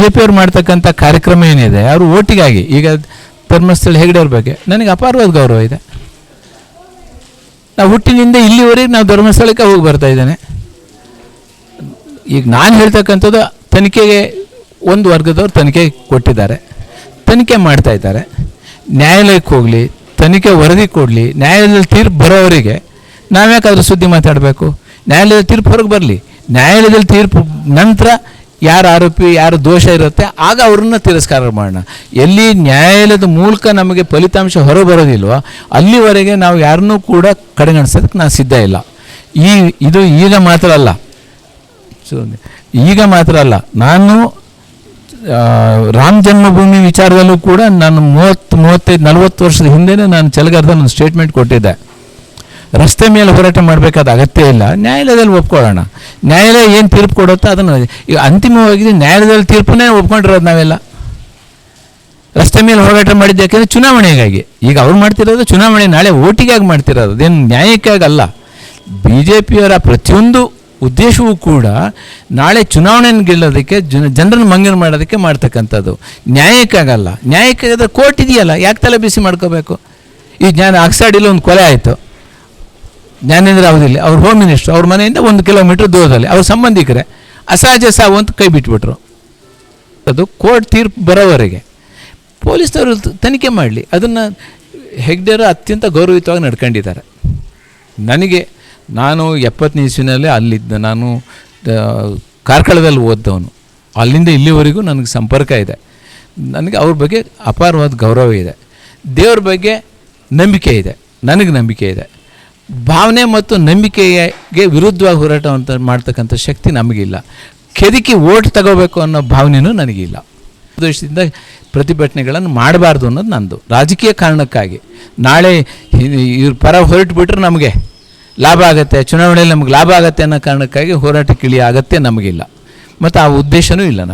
J ಪಿಯವ್ರು ಮಾಡ್ತಕ್ಕಂಥ ಕಾರ್ಯಕ್ರಮ ಏನಿದೆ, ಅವರು ಓಟಿಗಾಗಿ, ಈಗ ಧರ್ಮಸ್ಥಳ ಹೆಗ್ಡೆ ಅವ್ರ ಬಗ್ಗೆ ನನಗೆ ಅಪಾರವಾದ ಗೌರವ ಇದೆ. ನಾವು ಹುಟ್ಟಿನಿಂದ ಇಲ್ಲಿವರೆಗೆ ನಾವು ಧರ್ಮಸ್ಥಳಕ್ಕೆ ಹೋಗಿ ಬರ್ತಾ ಇದ್ದೇನೆ. ಈಗ ನಾನು ಹೇಳ್ತಕ್ಕಂಥದ್ದು ತನಿಖೆಗೆ ಒಂದು ವರ್ಗದವ್ರು ತನಿಖೆ ಕೊಟ್ಟಿದ್ದಾರೆ, ತನಿಖೆ ಮಾಡ್ತಾ ಇದ್ದಾರೆ. ನ್ಯಾಯಾಲಯಕ್ಕೆ ಹೋಗಲಿ, ತನಿಖೆ ವರದಿ ಕೊಡಲಿ, ನ್ಯಾಯಾಲಯದಲ್ಲಿ ತೀರ್ಪು ಬರೋವರಿಗೆ ನಾವ್ಯಾಕಾದ್ರೂ ಸುದ್ದಿ ಮಾತಾಡಬೇಕು? ನ್ಯಾಯಾಲಯದ ತೀರ್ಪು ಹೊರಗೆ ಬರಲಿ. ನ್ಯಾಯಾಲಯದಲ್ಲಿ ತೀರ್ಪು ನಂತರ ಯಾರು ಆರೋಪಿ, ಯಾರು ದೋಷ ಇರುತ್ತೆ, ಆಗ ಅವ್ರನ್ನ ತಿರಸ್ಕಾರ ಮಾಡೋಣ. ಎಲ್ಲಿ ನ್ಯಾಯಾಲಯದ ಮೂಲಕ ನಮಗೆ ಫಲಿತಾಂಶ ಹೊರಬರೋದಿಲ್ವೋ, ಅಲ್ಲಿವರೆಗೆ ನಾವು ಯಾರನ್ನೂ ಕೂಡ ಕಡೆಗಣಿಸೋದಕ್ಕೆ ನಾನು ಸಿದ್ಧ ಇಲ್ಲ. ಈ, ಇದು ಈಗ ಮಾತ್ರ ಅಲ್ಲ. ಈಗ ಮಾತ್ರ ಅಲ್ಲ. ನಾನು ರಾಮ ಜನ್ಮಭೂಮಿ ವಿಚಾರದಲ್ಲೂ ಕೂಡ ನಾನು ಮೂವತ್ತು, ಮೂವತ್ತೈದು, ನಲವತ್ತು ವರ್ಷದ ಹಿಂದೆನೇ ನಾನು ಚಲಗಾರದಲ್ಲಿ ಒಂದು ಸ್ಟೇಟ್ಮೆಂಟ್ ಕೊಟ್ಟಿದ್ದೆ. ರಸ್ತೆ ಮೇಲೆ ಹೋರಾಟ ಮಾಡಬೇಕಾದ ಅಗತ್ಯ ಇಲ್ಲ. ನ್ಯಾಯಾಲಯದಲ್ಲಿ ಒಪ್ಕೊಳ್ಳೋಣ. ನ್ಯಾಯಾಲಯ ಏನು ತೀರ್ಪು ಕೊಡುತ್ತೋ ಅದನ್ನು ಈಗ ಅಂತಿಮವಾಗಿ ನ್ಯಾಯಾಲಯದಲ್ಲಿ ತೀರ್ಪನ್ನೇ ಒಪ್ಕೊಂಡಿರೋದು ನಾವೆಲ್ಲ. ರಸ್ತೆ ಮೇಲೆ ಹೋರಾಟ ಮಾಡಿದ್ದು ಯಾಕೆಂದರೆ ಚುನಾವಣೆಗಾಗಿ. ಈಗ ಅವ್ರು ಮಾಡ್ತಿರೋದು ಚುನಾವಣೆ, ನಾಳೆ ಓಟಿಗಾಗಿ ಮಾಡ್ತಿರೋದು. ಅದೇನು ನ್ಯಾಯಕ್ಕಾಗಿ ಅಲ್ಲ. ಬಿ ಜೆ ಪಿಯವರ ಪ್ರತಿಯೊಂದು ಉದ್ದೇಶವೂ ಕೂಡ ನಾಳೆ ಚುನಾವಣೆಯನ್ನು ಗೆಲ್ಲೋದಕ್ಕೆ ಜನ, ಜನರನ್ನು ಮಂಗನ ಮಾಡೋದಕ್ಕೆ ಮಾಡ್ತಕ್ಕಂಥದ್ದು. ನ್ಯಾಯಕ್ಕಾಗಲ್ಲ ನ್ಯಾಯಕ್ಕಾಗದ ಕೋರ್ಟ್ ಇದೆಯಲ್ಲ? ಯಾಕೆ ತಲೆ ಬಿಸಿ ಮಾಡ್ಕೋಬೇಕು? ಈ ಜ್ಞಾನ ಅಕ್ಸಾಡಿಲಿ ಒಂದು ಕೊಲೆ ಆಯಿತು. ಜ್ಞಾನೇಂದ್ರ ಅವಧಿಯಲ್ಲಿ ಅವ್ರ ಹೋಮ್ ಮಿನಿಸ್ಟರ್ ಅವ್ರ ಮನೆಯಿಂದ ಒಂದು ಕಿಲೋಮೀಟರ್ ದೂರದಲ್ಲಿ. ಅವ್ರ ಸಂಬಂಧಿಕರೇ. ಅಸಹಜ ಸಾವು ಅಂತ ಕೈ ಬಿಟ್ಬಿಟ್ರು. ಅದು ಕೋರ್ಟ್ ತೀರ್ಪು ಬರೋವರೆಗೆ. ಪೊಲೀಸ್ನವರು ತನಿಖೆ ಮಾಡಲಿ. ಅದನ್ನು ಹೆಗ್ಡೆರು ಅತ್ಯಂತ ಗೌರವಯುತವಾಗಿ ನಡ್ಕೊಂಡಿದ್ದಾರೆ. ನನಗೆ, ನಾನು ಎಪ್ಪತ್ತನೇ ಇಸ್ವಿನಲ್ಲಿ ಅಲ್ಲಿದ್ದ, ನಾನು ಕಾರ್ಕಳದಲ್ಲಿ ಓದ್ದವನು. ಅಲ್ಲಿಂದ ಇಲ್ಲಿವರೆಗೂ ನನಗೆ ಸಂಪರ್ಕ ಇದೆ. ನನಗೆ ಅವ್ರ ಬಗ್ಗೆ ಅಪಾರವಾದ ಗೌರವ ಇದೆ. ದೇವ್ರ ಬಗ್ಗೆ ನಂಬಿಕೆ ಇದೆ. ನನಗೆ ನಂಬಿಕೆ ಇದೆ. ಭಾವನೆ ಮತ್ತು ನಂಬಿಕೆಗೆ ವಿರುದ್ಧವಾಗಿ ಹೋರಾಟ ಅಂತ ಮಾಡ್ತಕ್ಕಂಥ ಶಕ್ತಿ ನಮಗಿಲ್ಲ. ಕೆದಕಿ ಓಟ್ ತಗೋಬೇಕು ಅನ್ನೋ ಭಾವನೆಯೂ ನನಗಿಲ್ಲ. ಉದ್ದೇಶದಿಂದ ಪ್ರತಿಭಟನೆಗಳನ್ನು ಮಾಡಬಾರ್ದು ಅನ್ನೋದು ನಂದು. ರಾಜಕೀಯ ಕಾರಣಕ್ಕಾಗಿ. ನಾಳೆ ಇವ್ರ ಪರ ಹೊರಟು ಬಿಟ್ರೆ ನಮಗೆ ಲಾಭ ಆಗುತ್ತೆ, ಚುನಾವಣೆಯಲ್ಲಿ ನಮಗೆ ಲಾಭ ಆಗುತ್ತೆ ಅನ್ನೋ ಕಾರಣಕ್ಕಾಗಿ ಹೋರಾಟಕ್ಕೆ ಇಳಿಯೋ ಅಗತ್ಯ ನಮಗಿಲ್ಲ. ಮತ್ತು ಆ ಉದ್ದೇಶನೂ ಇಲ್ಲ ನನಗೆ.